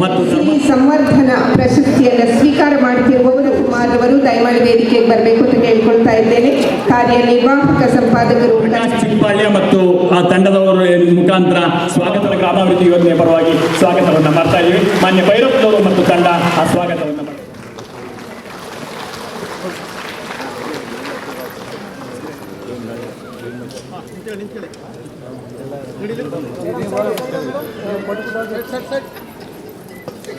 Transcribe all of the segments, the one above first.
ಮತ್ತು ಶ್ರೀ ಸಂವರ್ಧನ ಪ್ರಶಸ್ತಿಯನ್ನು ಸ್ವೀಕಾರ ಮಾಡುತ್ತಿರುವವರು ಕುಮಾರ್ ಅವರು ದಯಮಾಡಿ ವೇದಿಕೆಗೆ ಬರಬೇಕು ಅಂತ ಕೇಳಿಕೊಳ್ತಾ ಇದ್ದೇನೆ. ಕಾರ್ಯನಿರ್ವಾಹಕ ಸಂಪಾದಕರು ಚಿಂಪಾಳ್ಯ ಮತ್ತು ಆ ತಂಡದವರು ಮುಖಾಂತರ ಸ್ವಾಗತದ ಗ್ರಾಮಾಭಿವೃದ್ಧಿ ಯೋಜನೆ ಪರವಾಗಿ ಸ್ವಾಗತವನ್ನು ಮಾಡ್ತಾ ಇದ್ದೀವಿ. ಮಾನ್ಯ ಭೈರಪ್ಪನವರು ಮತ್ತು ತಂಡ ಆ ಸ್ವಾಗತವನ್ನು ಮಾಡ್ತಾರೆ.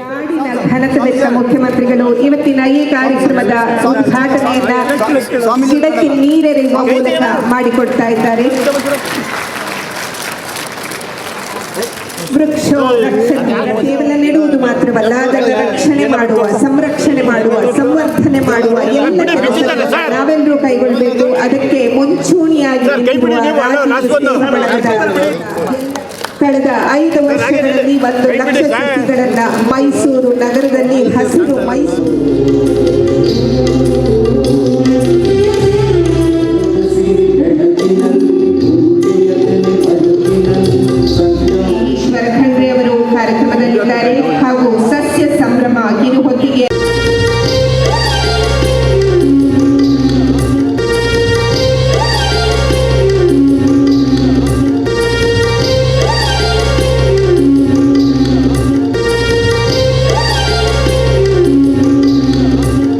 ನಾಡಿನ ಮುಖ್ಯಮಂತ್ರಿಗಳು ಇವತ್ತಿನ ಈ ಕಾರ್ಯಕ್ರಮದ ಉದ್ಘಾಟನೆಯನ್ನ ಗಿಡಕ್ಕೆ ನೀರೆರೆಯುವ ಮೂಲಕ ಮಾಡಿಕೊಡ್ತಾ ಇದ್ದಾರೆ. ವೃಕ್ಷ ಕೇವಲ ನೆಡುವುದು ಮಾತ್ರವಲ್ಲ, ಅದನ್ನು ರಕ್ಷಣೆ ಮಾಡುವ, ಸಂರಕ್ಷಣೆ ಮಾಡುವ, ಸಂವರ್ಧನೆ ಮಾಡುವ ಎಲ್ಲ ನಾವೆಲ್ಲರೂ ಕೈಗೊಳ್ಳಬೇಕು. ಅದಕ್ಕೆ ಮುಂಚೂಣಿಯಾಗಿ ಕಳೆದ ಐದು ವರ್ಷಗಳಲ್ಲಿ ಒಂದು ಲಕ್ಷ ಸಸಿಗಳನ್ನ ಮೈಸೂರು ನಗರದಲ್ಲಿ ಹಸಿರು ಮೈಸೂರು. ಈಶ್ವರ ಖಂಡ್ರೆ ಅವರು ಕಾರ್ಯಕ್ರಮದಲ್ಲಿದ್ದಾರೆ.